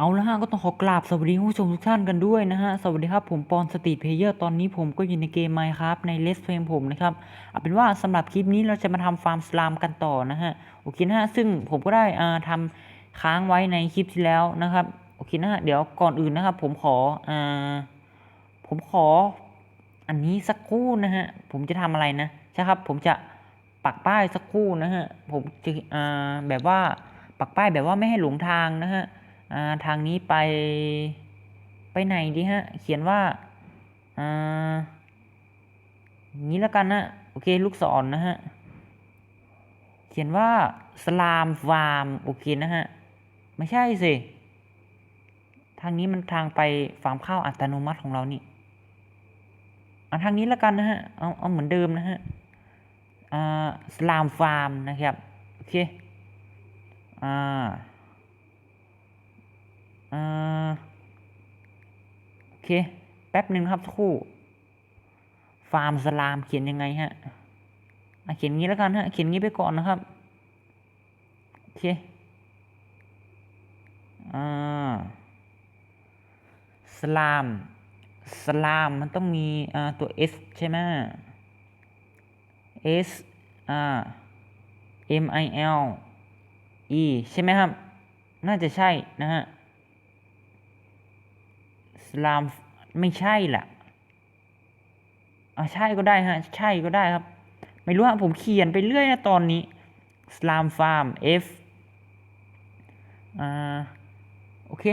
เอาละฮะก็ต้องขอกราบสวัสดีผู้ชมทุกท่านกันด้วยนะฮะ สวัสดีครับผมปอนสตีทเพเยอร์ตอนนี้ผมก็อยู่ในเกม Minecraft ในเลสเฟรมผมนะครับเอาเป็นว่าสำหรับคลิปนี้เราจะมาทำฟาร์มสลามกันต่อนะฮะโอเคนะฮะซึ่งผมก็ได้อ่าทำค้างไว้ในคลิปที่แล้วนะครับโอเคนะฮะเดี๋ยวก่อนอื่นนะครับ ผมขออ่าผมขอ อันนี้สักครู่นะฮะผมจะทำอะไรนะใช่ครับผมจะปักป้ายสักครู่นะฮะผมจะอ่าแบบว่าปักป้ายแบบว่าไม่ให้หลงทางนะฮะ ทางนี้ไปไปไหนดีฮะ เขียนว่าอ่างนี้แล้วกันนะ โอเค ลูกศรนนะฮะ เขียนว่าสลามฟาร์มโอเคนะฮะ ไม่ใช่สิ ทางนี้มันทางไปฟาร์มข้าวอัตโนมัติของเรานี่เอาทางนี้แล้วกันนะฮะ เอาเอาเหมือนเดิมนะฮะอ่าสลามฟาร์มนะครับ โอเค อ่า อ่าโอเค แป๊บหนึ่งครับสักครู่ ฟาร์มสลามเขียนยังไงฮะเขียนงี้แล้วกันฮะ เขียนงี้ไปก่อนนะครับ โอเค อ่า สลาม สลามมันต้องมีอ่าตัว S ใช่ไหม S อ่า M I L E ใช่ไหมครับ น่าจะใช่นะฮะ สลามไม่ใช่ล่ะอ่าใช่ก็ได้ฮะ ใช่ก็ได้ครับ ไม่รู้ฮะผมเขียนไปเรื่อยนะตอนนี้สลามฟาร์ม F อ่าโอเค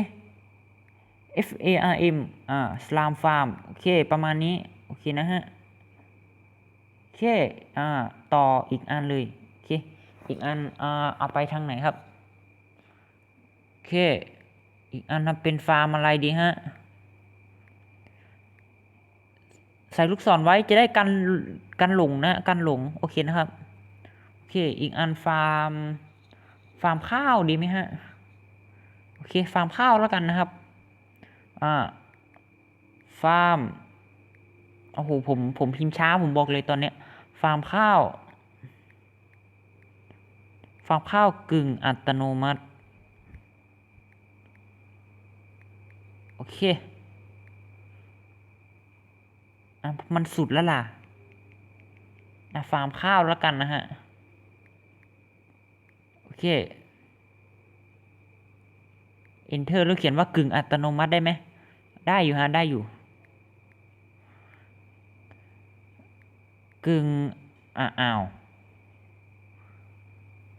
F A R M อ่าสลามฟาร์มโอเค ประมาณนี้ โอเคนะฮะ โอเค อ่า ต่ออีกอันเลย โอเค อีกอัน อ่า เอาไปทางไหนครับ โอเค อีกอันนะเป็นฟาร์มอะไรดีฮะ ใส่ลูกศรไว้จะได้กันกันหลงนะกันหลงโอเคนะครับโอเคอีกอันฟาร์มฟาร์มข้าวดีไหมฮะโอเคฟาร์มข้าวแล้วกันนะครับอ่าฟาร์มโอ้โหผมผมพิมพ์ช้าผมบอกเลยตอนเนี้ยฟาร์มข้าวฟาร์มข้าวกึ่งอัตโนมัติ โอเค อะมันสุดแล้วล่ะนะฟาร์มข้าวแล้วกันนะฮะ โอเค enter แล้วเขียนว่ากึ่งอัตโนมัติได้ไหม ได้อยู่ฮะ ได้อยู่ กึ่งอ้าว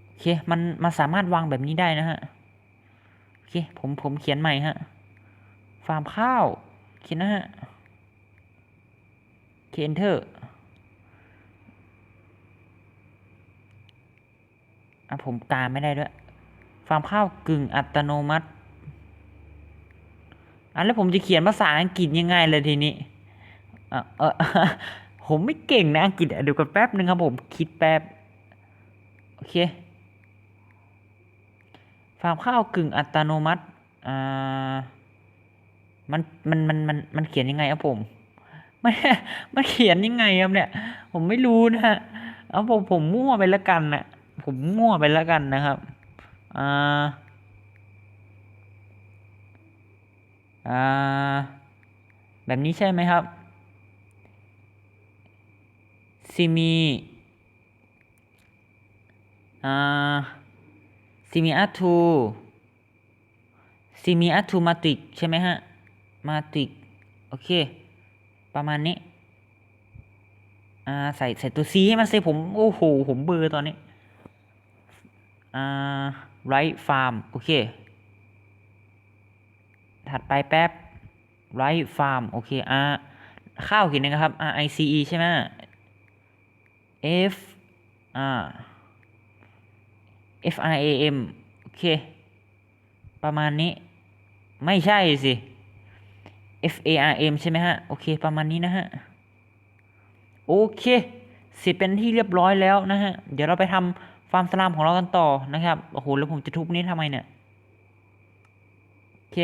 โอเค มันมาสามารถวางแบบนี้ได้นะฮะ โอเค ผมผมเขียนใหม่ฮะ ฟาร์มข้าวเขียนนะฮะ โอเค enter อะผมตามไม่ได้ด้วย ฟาร์มข้าวกึ่งอัตโนมัติอะแล้วผมจะเขียนภาษาอังกฤษยังไงเลยทีนี้อะเออผมไม่เก่งนะอังกฤษเดี๋ยวก่อนแป๊บนึงครับผมคิดแป๊บ โอเค ฟาร์มข้าวกึ่งอัตโนมัติ อ่า มัน มัน มัน มัน มันเขียนยังไงครับผม มันมันเขียนยังไงครับเนี่ย ผมไม่รู้นะฮะเอาผมผมมั่วไปล้วกันนะผมมั่วไปล้วกันนะครับอ่าอ่าแบบนี้ใช่ไหมครับซิมีอ่าซิมีอัตูซิมีอัตูมาติกใช่ไหมฮะมาติกโอเค ประมาณนี้ อ่า ใส่ใส่ตัว C ให้มันสิผม โอ้โห ผมเบลอร์ตอนนี้ อ่า right farm โอเค ถัดไปแป๊บ right farm โอเค อ่า ข้าวเขียนนะครับ R I C E ใช่ไหม F อ่า F I A M โอเค ประมาณนี้ ไม่ใช่สิ F A R M ใช่ไหมฮะ โอเค ประมาณนี้นะฮะ โอเค เสร็จเป็นที่เรียบร้อยแล้วนะฮะ เดี๋ยวเราไปทำฟาร์มสลามของเรากันต่อนะครับ โอ้โห แล้วผมจะทุบนี้ทำไมเนี่ย โอเค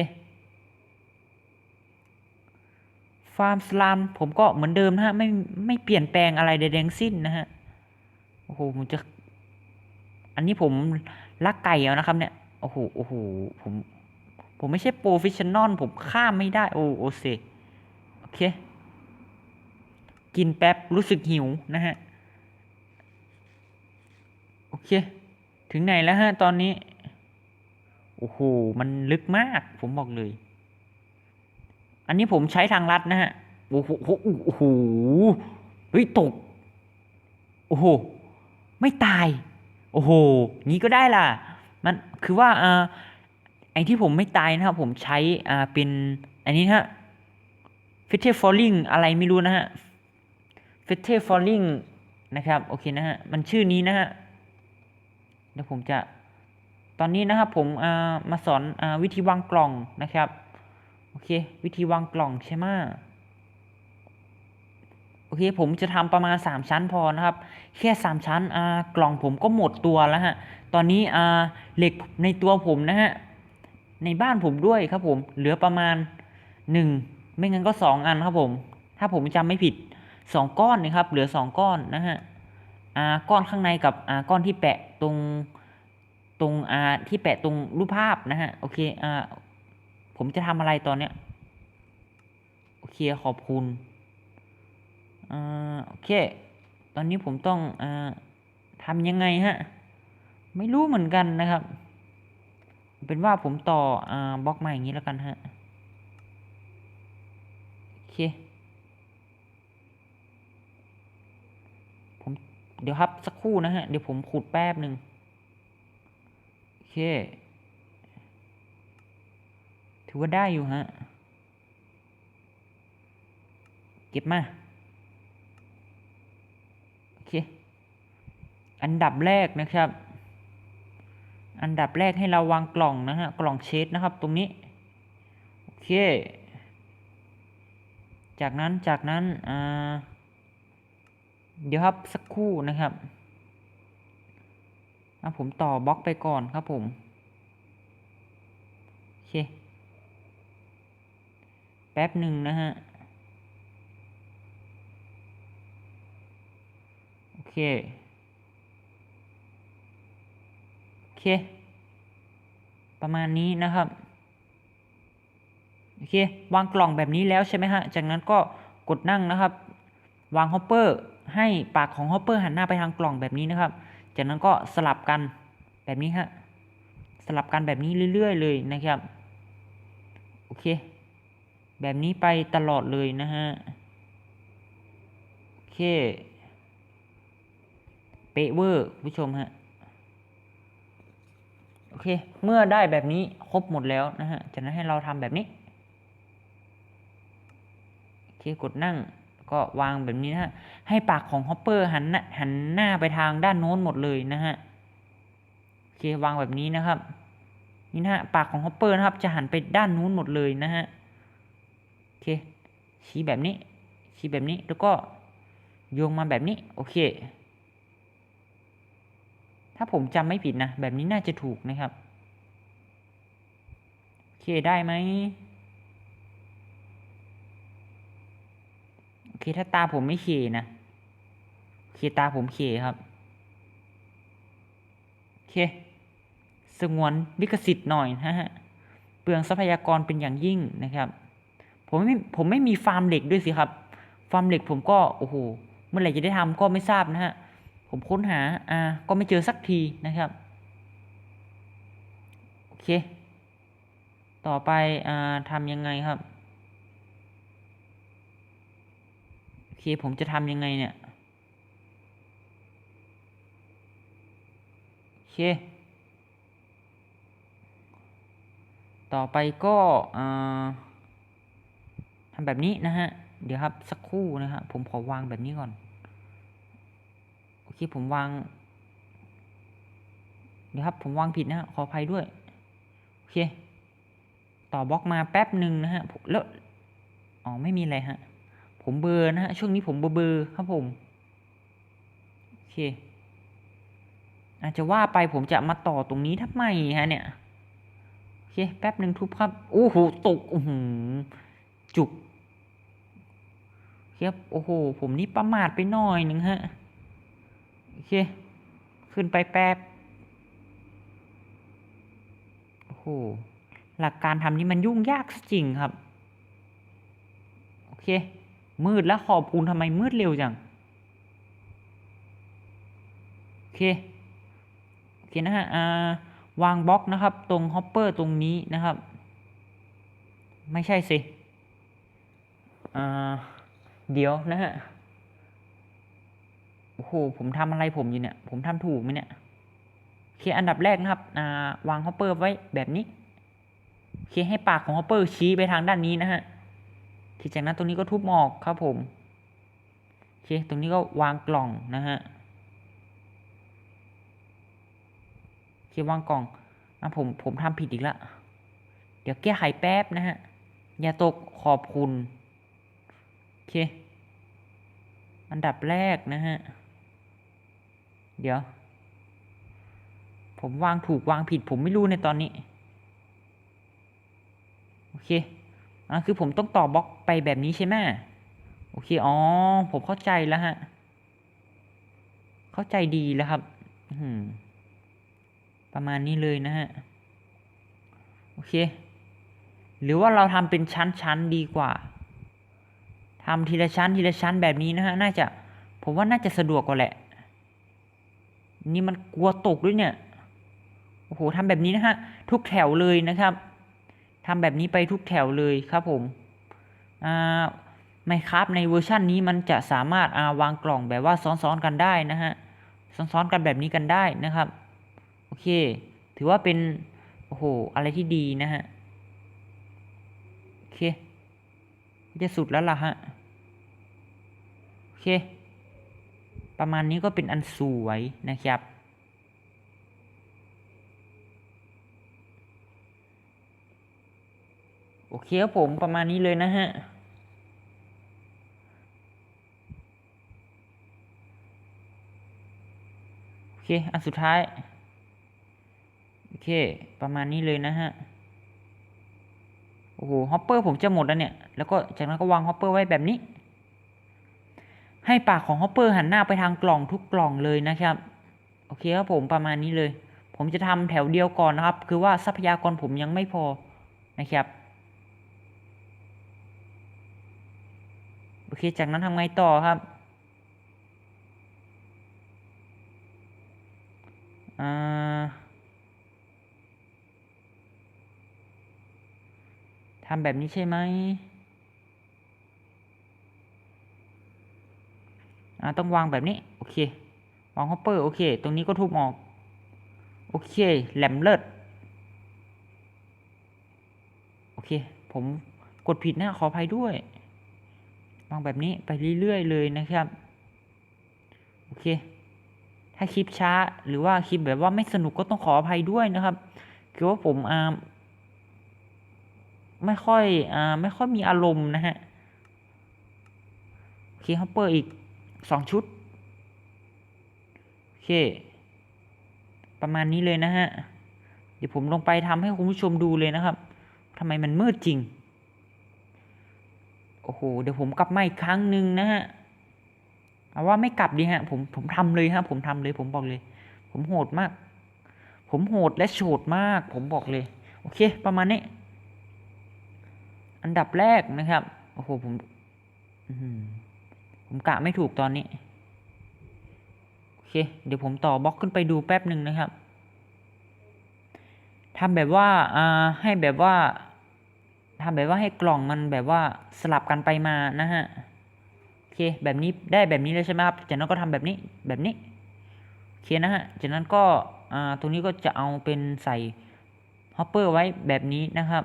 ฟาร์มสลามผมก็เหมือนเดิมนะฮะ ไม่ไม่เปลี่ยนแปลงอะไรใดๆทั้งสิ้นนะฮะ โอ้โห ผมจะ อันนี้ผมลักไก่เอานะครับเนี่ย โอ้โห โอ้โห ผม ผมไม่ใช่โปรเฟชชั่นอลผมข้ามไม่ได้ โอโอเซโอเค กินแป๊บ รู้สึกหิวนะฮะ โอเค ถึงไหนแล้วฮะ ตอนนี้ โอ้โห มันลึกมาก ผมบอกเลย อันนี้ผมใช้ทางลัดนะฮะ โอ้โห โอ้โห เฮ้ย ตก โอ้โห ไม่ตาย โอ้โห งี้ก็ได้ล่ะ มันคือว่าอ่า ไอที่ผมไม่ตายนะครับ ผมใช้อ่าเป็นอันนี้นะฮะ f i t t e falling อะไรไม่รู้นะฮะ f i t t e falling นะครับโอเคนะฮะมันชื่อนี้นะฮะเดี๋ยวผมจะตอนนี้นะครับผมอ่ามาสอนอ่าวิธีวางกล่องนะครับโอเค วิธีวางกล่องใช่ไหมโอเคผมจะทำประมาณ 3 ชั้นพอนะครับ แค่ 3 ชั้นอ่ากล่องผมก็หมดตัวแล้วฮะตอนนี้อ่าเหล็กในตัวผมนะฮะ ในบ้านผมด้วยครับผมเหลือประมาณ 1 ไม่งั้นก็ 2 อันครับผม ถ้าผมจำไม่ผิด 2 ก้อนนะครับ เหลือ 2 ก้อนนะฮะอ่าก้อนข้างในกับอ่าก้อนที่แปะตรงตรงอ่าที่แปะตรงรูปภาพนะฮะโอเคอ่าผมจะทำอะไรตอนเนี้ยโอเคขอบคุณอ่าโอเค ตอนนี้ผมต้องอ่าทำยังไงฮะ ไม่รู้เหมือนกันนะครับ เป็นว่าผมต่ออ่าบล็อกมาอย่างนี้แล้วกันฮะ โอเค ผมเดี๋ยวครับสักครู่นะฮะ เดี๋ยวผมขุดแป๊บหนึ่งโอเค ถือว่าได้อยู่ฮะ เก็บมา โอเค อันดับแรกนะครับ อันดับแรกให้เราวางกล่องนะฮะกล่องเชดนะครับตรงนี้ โอเค จากนั้นจากนั้นอ่าเดี๋ยวครับสักครู่นะครับอะผมต่อบล็อกไปก่อนครับผมโอเค แป๊บหนึ่งนะฮะโอเค โอ เค ประมาณนี้นะครับ โอเค วางกล่องแบบนี้แล้วใช่ไหมฮะ จากนั้นก็กดนั่งนะครับ วางฮอปเปอร์ให้ปากของฮอปเปอร์หันหน้าไปทางกล่องแบบนี้นะครับ จากนั้นก็สลับกันแบบนี้ฮะ สลับกันแบบนี้เรื่อยๆ เลยนะครับ โอเค แบบนี้ไปตลอดเลยนะฮะ โอเค เปเวอร์ผู้ชมฮะ โอเค เมื่อได้แบบนี้ครบหมดแล้วนะฮะ จากนั้นให้เราทำแบบนี้ โอเค กดนั่งก็วางแบบนี้นะฮะ ให้ปากของฮอปเปอร์หันหน้าหันหน้าไปทางด้านโน้นหมดเลยนะฮะ โอเควางแบบนี้นะครับ นี่นะฮะ ปากของฮอปเปอร์นะครับ จะหันไปด้านนู้นหมดเลยนะฮะ โอเค ชี้แบบนี้ ชี้แบบนี้ แล้วก็โยงมาแบบนี้ โอเค ถ้าผมจำไม่ผิดนะ แบบนี้น่าจะถูกนะครับ โอเคได้ไหมโอเคถ้าตาผมไม่เคนะโอเคตาผมเคครับโอเคสงวนลิขสิทธิ์หน่อยนะฮะเปลืองทรัพยากรเป็นอย่างยิ่งนะครับ ผมไม่ผมไม่มีฟาร์มเหล็กด้วยสิครับ ฟาร์มเหล็กผมก็โอ้โหเมื่อไหร่จะได้ทำก็ไม่ทราบนะฮะ ผมค้นหาอ่าก็ไม่เจอสักทีนะครับ โอเค ต่อไปอ่าทำยังไงครับ โอเค ผมจะทำยังไงเนี่ย โอเค ต่อไปก็อ่าทำแบบนี้นะฮะ เดี๋ยวครับสักครู่นะฮะผมขอวางแบบนี้ก่อน โอเคผมวาง เดี๋ยวครับผมวางผิดนะ ขออภัยด้วย โอเค ต่อบล็อกมาแป๊บหนึ่งนะฮะ แล้วอ๋อไม่มีอะไรฮะ ผมเบอร์นะฮะ ช่วงนี้ผมเบอเบอร์ครับผม โอเค อาจจะว่าไปผมจะมาต่อตรงนี้ทำไมฮะเนี่ยโอเค แป๊บหนึ่งทุบครับโอ้โหตกโอือหือจุกครับโอ้โห ผมนี่ประมาทไปหน่อยหนึ่งฮะ โอเค ขึ้นไปแป๊บ โอ้โห หลักการทำนี่มันยุ่งยากจริงครับ โอเค มืดแล้วขอบคุณทำไมมืดเร็วจัง โอเค โอเคนะฮะ อ่า วางบล็อกนะครับ ตรงฮอปเปอร์ตรงนี้นะครับ ไม่ใช่สิ อ่า เดี๋ยวนะฮะ โอ้โหผมทำอะไรผมอยู่เนี่ย ผมทำถูกไหมเนี่ยโอเคอันดับแรกนะครับอ่าวางฮอปเปอร์ไว้แบบนี้โอเคให้ปากของฮอปเปอร์ชี้ไปทางด้านนี้นะฮะทีจากนั้นตรงนี้ก็ทุบออกครับผมโอเคตรงนี้ก็วางกล่องนะฮะโอเควางกล่องอะผมผมทำผิดอีกแล้วเดี๋ยวแก้ไขแป๊บนะฮะอย่าตกขอบคุณโอเคอันดับแรกนะฮะ เดี๋ยว ผมวางถูกวางผิด ผมไม่รู้ในตอนนี้ โอเคอะคือผมต้องต่อบล็อกไปแบบนี้ใช่ไหมโอเค อ๋อ ผมเข้าใจแล้วฮะ เข้าใจดีแล้วครับประมาณนี้เลยนะฮะ โอเค หรือว่าเราทำเป็นชั้นๆดีกว่าทำทีละชั้นทีละชั้นแบบนี้นะฮะ น่าจะ ผมว่าน่าจะสะดวกกว่าแหละ นี่มันกลัวตกด้วยเนี่ย โอ้โหทำแบบนี้นะฮะ ทุกแถวเลยนะครับทำแบบนี้ไปทุกแถวเลยครับผม อ่าไม่ครับในเวอร์ชันนี้มันจะสามารถอ่าวางกล่องแบบว่าซ้อนๆกันได้นะฮะ ซ้อนๆกันแบบนี้กันได้นะครับ โอเค ถือว่าเป็น โอ้โห อะไรที่ดีนะฮะ โอเค จะสุดแล้วล่ะฮะ โอเค ประมาณนี้ก็เป็นอันสวยนะครับ โอเคครับผมประมาณนี้เลยนะฮะโอเค อันสุดท้าย โอเค ประมาณนี้เลยนะฮะโอ้โหฮอปเปอร์ผมจะหมดแล้วเนี่ย แล้วก็จากนั้นก็วางฮอปเปอร์ไว้แบบนี้ ให้ปากของฮอปเปอร์หันหน้าไปทางกล่องทุกกล่องเลยนะครับ โอเคครับผมประมาณนี้เลย ผมจะทำแถวเดียวก่อนนะครับ คือว่าทรัพยากรผมยังไม่พอนะครับ โอเค จากนั้นทำไงต่อครับอ่าทำแบบนี้ใช่ไหมอ่า ต้องวางแบบนี้ โอเควางฮอปเปอร์โอเค ตรงนี้ก็ทุบออก โอเค แหลมเลิศโอเค ผมกดผิดนะขออภัยด้วย วางแบบนี้ไปเรื่อยๆเลยนะครับ โอเค ถ้าคลิปช้าหรือว่าคลิปแบบว่าไม่สนุกก็ต้องขออภัยด้วยนะครับ คือว่าผมอ่าไม่ค่อยอ่าไม่ค่อยมีอารมณ์นะฮะ โอเคฮอปเปอร์อีก สองชุด โอเค ประมาณนี้เลยนะฮะ เดี๋ยวผมลงไปทำให้คุณผู้ชมดูเลยนะครับทำไมมันมืดจริง โอ้โห เดี๋ยวผมกลับมาอีกครั้งหนึ่งนะฮะเอาว่าไม่กลับดีฮะ ผมผมทำเลยฮะ ผมทำเลยผมบอกเลย ผมโหดมาก ผมโหดและโฉดมาก ผมบอกเลย โอเค ประมาณนี้ อันดับแรกนะครับ โอ้โห ผมอื้อหือ ผมกะไม่ถูกตอนนี้ โอเค เดี๋ยวผมต่อบล็อกขึ้นไปดูแป๊บหนึ่งนะครับทำแบบว่าอ่าให้แบบว่าทำแบบว่าให้กล่องมันแบบว่าสลับกันไปมานะฮะโอเคแบบนี้ได้แบบนี้เลยใช่ไหมครับจากนั้นก็ทำแบบนี้แบบนี้โอเคนะฮะจากนั้นก็อ่าตรงนี้ก็จะเอาเป็นใส่ฮอปเปอร์ไว้แบบนี้นะครับ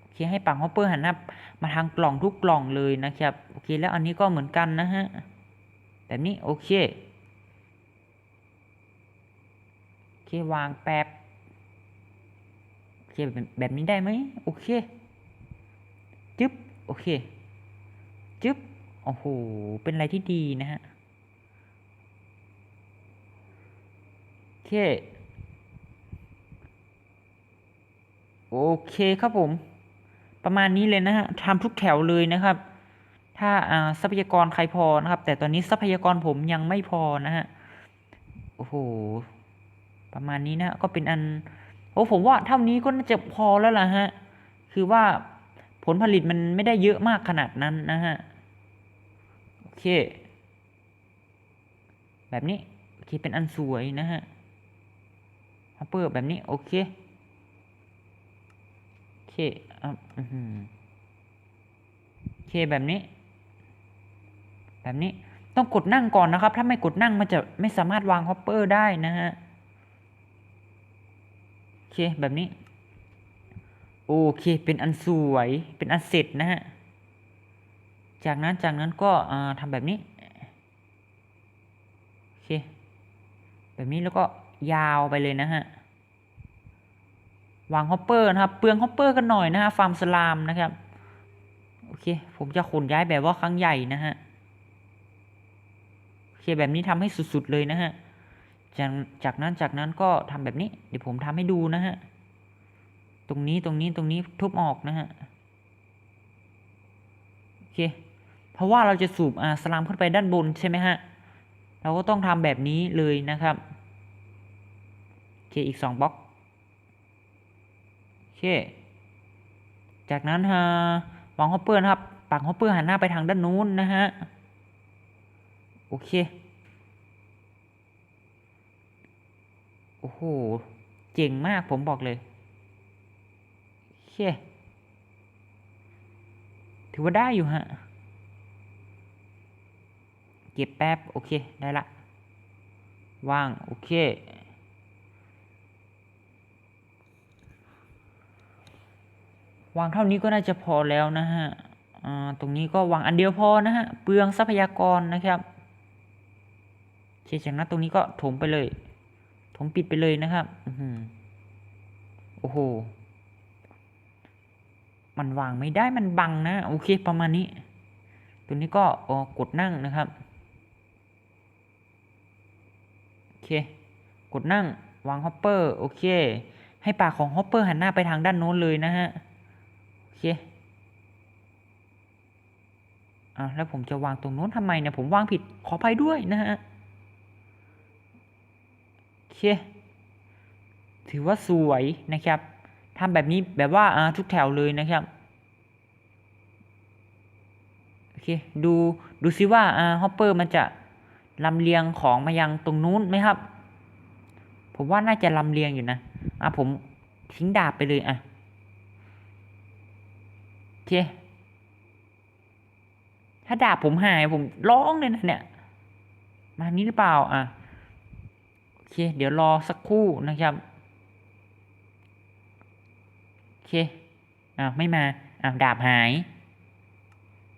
โอเคให้ปากฮอปเปอร์หันหน้ามาทางกล่องทุกกล่องเลยนะครับ แล้วอันนี้ก็เหมือนกันนะฮะ แบบนี้โอเค โอเควางแป๊บโอเคแบบแบบนี้ได้ไหมโอเค จึ๊บ โอเค จึ๊บ โอ้โห เป็นอะไรที่ดีนะฮะ โอเค โอเคครับผมประมาณนี้เลยนะฮะทำทุกแถวเลยนะครับ ถ้าอ่าทรัพยากรใครพอนะครับ แต่ตอนนี้ทรัพยากรผมยังไม่พอนะฮะโอ้โหประมาณนี้นะก็เป็นอันโอ้ผมว่าเท่านี้ก็น่าจะพอแล้วล่ะฮะคือว่าผลผลิตมันไม่ได้เยอะมากขนาดนั้นนะฮะโอเค แบบนี้โอเคเป็นอันสวยนะฮะฮัปเปอร์แบบนี้โอเคโอเคอะอื้อหือโอเคแบบนี้ แบบนี้ต้องกดนั่งก่อนนะครับ ถ้าไม่กดนั่งมันจะไม่สามารถวางฮอปเปอร์ได้นะฮะโอเคแบบนี้ โอเคเป็นอันสวยเป็นอันเสร็จนะฮะจากนั้นจากนั้นก็ทำแบบนี้โอเคแบบนี้แล้วก็ยาวไปเลยนะฮะวางฮอปเปอร์นะครับเปลืองฮอปเปอร์กันหน่อยนะฮะฟาร์มสลามนะครับโอเค ผมจะขนย้ายแบบว่าครั้งใหญ่นะฮะ โอเคแบบนี้ทำให้สุดๆเลยนะฮะ จากจากนั้นจากนั้นก็ทำแบบนี้ เดี๋ยวผมทำให้ดูนะฮะ ตรงนี้ตรงนี้ตรงนี้ทุบออกนะฮะ โอเค เพราะว่าเราจะสูบอ่าสลามขึ้นไปด้านบนใช่ไหมฮะ เราก็ต้องทำแบบนี้เลยนะครับ โอเคอีกสองบล็อก โอเค จากนั้นฮะวางฮอปเปอร์นะครับ ปักฮอปเปอร์หันหน้าไปทางด้านนู้นนะฮะ โอเค โอ้โห เจ๋งมากผมบอกเลยเคถือว่าได้อยู่ฮะ เก็บแป๊บ โอเค ได้ละ ว่าง โอเค วางเท่านี้ก็น่าจะพอแล้วนะฮะอ่าตรงนี้ก็วางอันเดียวพอนะฮะ เปลืองทรัพยากรนะครับ โอเคจากนั้นตรงนี้ก็ถมไปเลย ถมปิดไปเลยนะครับอืโอ้โห มันวางไม่ได้มันบังนะ โอเคประมาณนี้ ตัวนี้ก็อ๋อกดนั่งนะครับ โอเค กดนั่ง วางฮอปเปอร์ โอเค ให้ปากของฮอปเปอร์หันหน้าไปทางด้านโน้นเลยนะฮะ โอเคอ่าแล้วผมจะวางตรงโน้นทำไมเนี่ยผมวางผิดขออภัยด้วยนะฮะ เค ถือว่าสวยนะครับทำแบบนี้แบบว่าทุกแถวเลยนะครับโอเคดูดูซิว่าอ่าฮอปเปอร์มันจะลำเลียงของมายังตรงนู้นไหมครับ ผมว่าน่าจะลำเลียงอยู่นะอะผมทิ้งดาบไปเลยอะโอเคถ้าดาบผมหายผมร้องเลยนะเนี่ย มานี้หรือเปล่าอะ เค เดี๋ยวรอสักครู่นะครับ โอเค อ้าวไม่มา อ้าวดาบหาย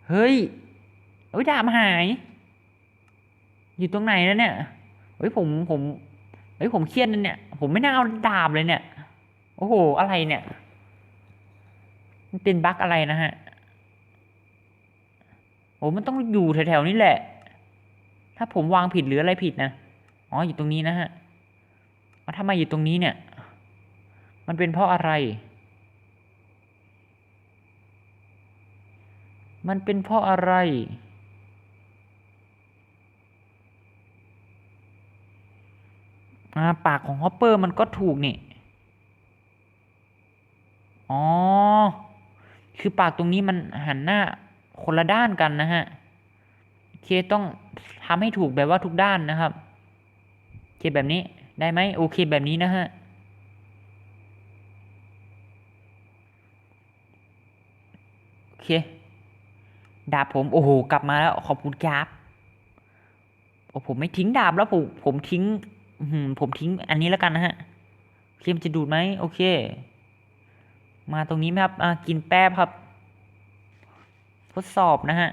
เฮ้ยเอ้ยดาบหาย อยู่ตรงไหนแล้วเนี่ยเฮ้ยผมผมเฮ้ยผมเครียดนะเนี่ย ผมไม่น่าเอาดาบเลยเนี่ย โอ้โห อะไรเนี่ยมันเป็นบั๊กอะไรนะฮะโอ้มันต้องอยู่แถวๆนี้แหละ ถ้าผมวางผิดหรืออะไรผิดนะ อ๋อ อยู่ตรงนี้นะฮะ ว่าทำไมอยู่ตรงนี้เนี่ย มันเป็นเพราะอะไร มันเป็นเพราะอะไราปากของฮอปเปอร์มันก็ถูกนี่ อ๋อ คือปากตรงนี้มันหันหน้าคนละด้านกันนะฮะ เคต้องทำให้ถูกแบบว่าทุกด้านนะครับ เคแบบนี้ ได้ไหมโอเคแบบนี้นะฮะโอเคดาบผมโอ้โหกลับมาแล้วขอบคุณครับโอ้ผมไม่ทิ้งดาบแล้วผมผมทิ้งผมทิ้งอันนี้แล้วกันนะฮะเคมจะดูดไหมโอเค มาตรงนี้ไหมครับกินแป๊บครับ ทดสอบนะฮะ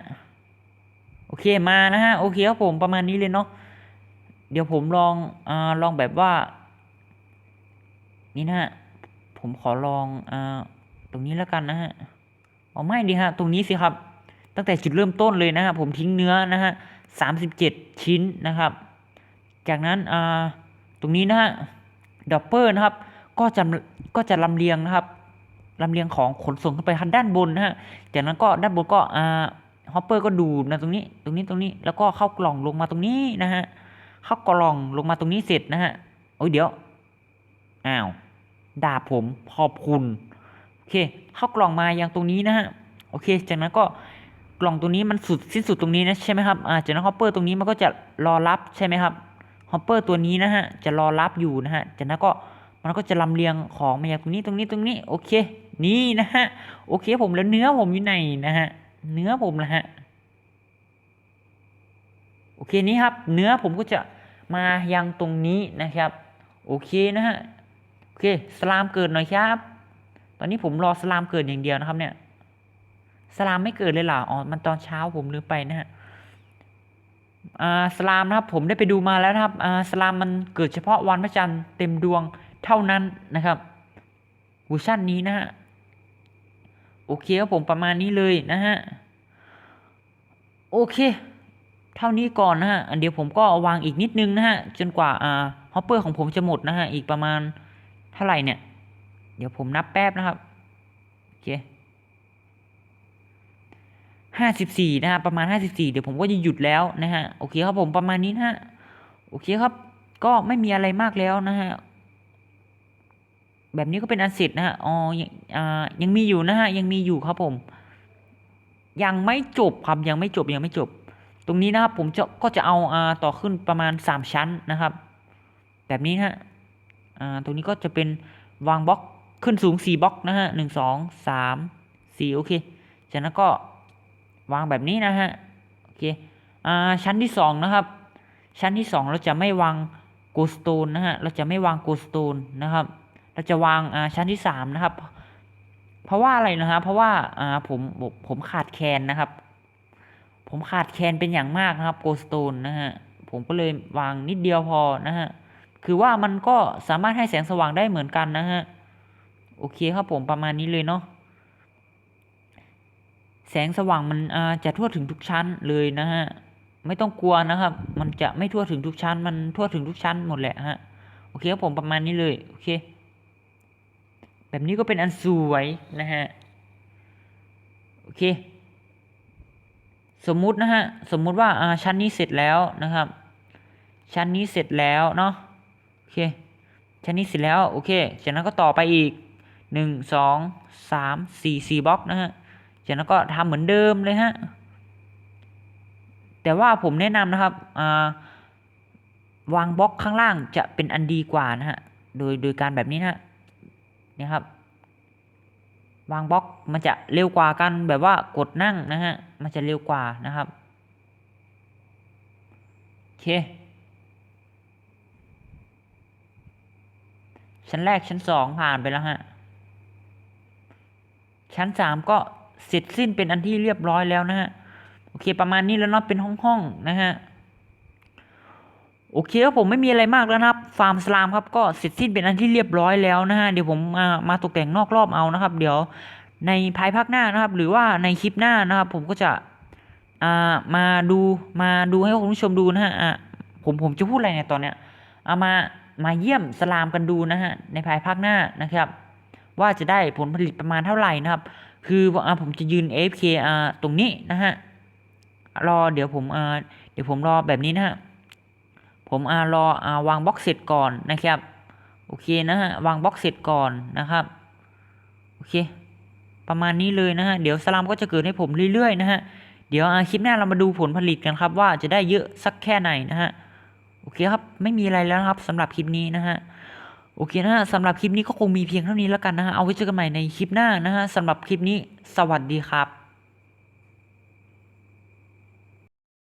โอเคมานะฮะ โอเคครับผมประมาณนี้เลยเนาะ เดี๋ยวผมลองอ่าลองแบบว่า นี่นะฮะ ผมขอลองอ่าตรงนี้แล้วกันนะฮะอ๋อไม่ดีฮะ ตรงนี้สิครับ ตั้งแต่จุดเริ่มต้นเลยนะฮะ ผมทิ้งเนื้อนะฮะสามสิบเจ็ดชิ้นนะครับ จากนั้นอ่าตรงนี้นะฮะดอปเปอร์นะครับ ก็จะก็จะลำเลียงนะครับลำเลียงของขนส่งขึ้นไปทางด้านบนนะฮะ จากนั้นก็ด้านบนก็อ่าฮอปเปอร์ก็ดูดนะตรงนี้ ตรงนี้ตรงนี้ แล้วก็เข้ากล่องลงมาตรงนี้นะฮะ เข้ากล่องลงมาตรงนี้เสร็จนะฮะโอ้ยเดี๋ยวอ้าวดาบผมขอบคุณโอเคเข้ากล่องมาอยังตรงนี้นะฮะโอเค จากนั้นก็กล่องตรงนี้มันสุดสิ้นสุดตรงนี้นะใช่ไหมครับอ่าจากนั้นฮอปเปอร์ตรงนี้มันก็จะรอรับใช่ไหมครับฮอปเปอร์ตัวนี้นะฮะจะรอรับอยู่นะฮะจากนั้นก็มันก็จะลำเลียงของมาจากตรงนี้ตรงนี้ตรงนี้โอเค นี่นะฮะโอเคผมแล้วเนื้อผมอยู่ไหนนะฮะเนื้อผมนะฮะ โอเคนี้ครับ เนื้อผมก็จะมายังตรงนี้นะครับ โอเคนะฮะโอเคสลามเกิดหน่อยครับ ตอนนี้ผมรอสลามเกิดอย่างเดียวนะครับเนี่ยสลามไม่เกิดเลยเหรออ๋อมันตอนเช้าผมลืมไปนะฮะอ่าสลามนะครับผมได้ไปดูมาแล้วนะครับอ่าสลามมันเกิดเฉพาะวันพระจันทร์เต็มดวงเท่านั้นนะครับเวอร์ชันนี้นะฮะโอเคครับผมประมาณนี้เลยนะฮะโอเค เท่านี้ก่อนนะฮะอันเดี๋ยวผมก็วางอีกนิดนึงนะฮะ จนกว่าอ่าฮอปเปอร์ของผมจะหมดนะฮะ อีกประมาณเท่าไหร่เนี่ย เดี๋ยวผมนับแป๊บนะครับ โอเคห้าสิบสี่นะฮะ ประมาณห้าสิบสี่เดี๋ยวผมก็จะหยุดแล้วนะฮะ โอเคครับผมประมาณนี้นะฮะ โอเคครับ ก็ไม่มีอะไรมากแล้วนะฮะ แบบนี้ก็เป็นอันเสร็จนะฮะ อ๋อยังอ่ายังมีอยู่นะฮะ ยังมีอยู่ครับผม ยังไม่จบครับ ยังไม่จบ ยังไม่จบ ตรงนี้นะครับผมจะก็จะเอาต่อขึ้นประมาณสามชั้นนะครับ แบบนี้นะฮะตรงนี้ก็จะเป็นวางบล็อกขึ้นสูงสี่บล็อกนะฮะหนึ่งสองสามสี่โอเคจากนั้นก็วางแบบนี้นะฮะโอเคอ่าชั้นที่สองนะครับ ชั้นที่สองเราจะไม่วางโกสโตนนะฮะเราจะไม่วางโกสโตนนะครับ เราจะวางอ่าชั้นที่สามนะครับ เพราะว่าอะไรนะฮะเพราะว่าอ่าผมผมผมขาดแคลนนะครับ ผมขาดแคลนเป็นอย่างมากนะครับโกสโตนนะฮะผมก็เลยวางนิดเดียวพอนะฮะคือว่ามันก็สามารถให้แสงสว่างได้เหมือนกันนะฮะโอเคครับผมประมาณนี้เลยเนาะแสงสว่างมันจะทั่วถึงทุกชั้นเลยนะฮะไม่ต้องกลัวนะครับ มันจะไม่ทั่วถึงทุกชั้น มันทั่วถึงทุกชั้นหมดแหละฮะโอเคครับผมประมาณนี้เลยโอเค แบบนี้ก็เป็นอันสวยนะฮะโอเค สมมุตินะฮะสมมุติว่าอ่าชั้นนี้เสร็จแล้วนะครับ ชั้นนี้เสร็จแล้วเนาะโอเคชั้นนี้เสร็จแล้วโอเคจากนั้นก็ต่อไปอีกหนึ่งสองสามสี่สี่บล็อกนะฮะจากนั้นก็ทำเหมือนเดิมเลยฮะแต่ว่าผมแนะนำนะครับอ่าวางบล็อกข้างล่างจะเป็นอันดีกว่านะฮะโดยโดยการแบบนี้นะฮะเนี่ครับ วางบล็อกมันจะเร็วกว่ากันแบบว่ากดนั่งนะฮะมันจะเร็วกว่านะครับโอเคชั้นแรกชั้นสองผ่านไปแล้วฮะชั้นสามก็เสร็จสิ้นเป็นอันที่เรียบร้อยแล้วนะฮะโอเคประมาณนี้แล้วเนาะเป็นห้องๆนะฮะ โอเคครับผมไม่มีอะไรมากแล้วนะครับฟาร์มสลามครับก็เสร็จสิ้นเป็นอันที่เรียบร้อยแล้วนะฮะเดี๋ยวผมมามาตกแต่งนอกรอบเอานะครับ เดี๋ยวในภายภาคหน้านะครับ หรือว่าในคลิปหน้านะครับ ผมก็จะอ่ามาดูมาดูให้คุณผู้ชมดูนะฮะอะผมผมจะพูดอะไรเนี่ยตอนเนี้ยเอามามาเยี่ยมสลามกันดูนะฮะในภายภาคหน้านะครับ ว่าจะได้ผลผลิตประมาณเท่าไหร่นะครับ คืออ่าผมจะยืน AFK อ่าตรงนี้นะฮะรอเดี๋ยวผมอ่าเดี๋ยวผมรอแบบนี้นะฮะ ผมอารออาวางบล็อกเสร็จก่อนนะครับ โอเคนะฮะวางบล็อกเสร็จก่อนนะครับ โอเค ประมาณนี้เลยนะฮะ เดี๋ยวสลามก็จะเกิดให้ผมเรื่อยๆนะฮะ เดี๋ยวคลิปหน้าเรามาดูผลผลิตกันครับ ว่าจะได้เยอะสักแค่ไหนนะฮะ โอเคครับ ไม่มีอะไรแล้วครับสำหรับคลิปนี้นะฮะ โอเคนะฮะสำหรับคลิปนี้ก็คงมีเพียงเท่านี้แล้วกันนะฮะ เอาไว้เจอกันใหม่ในคลิปหน้านะฮะสำหรับคลิปนี้ สวัสดีครับ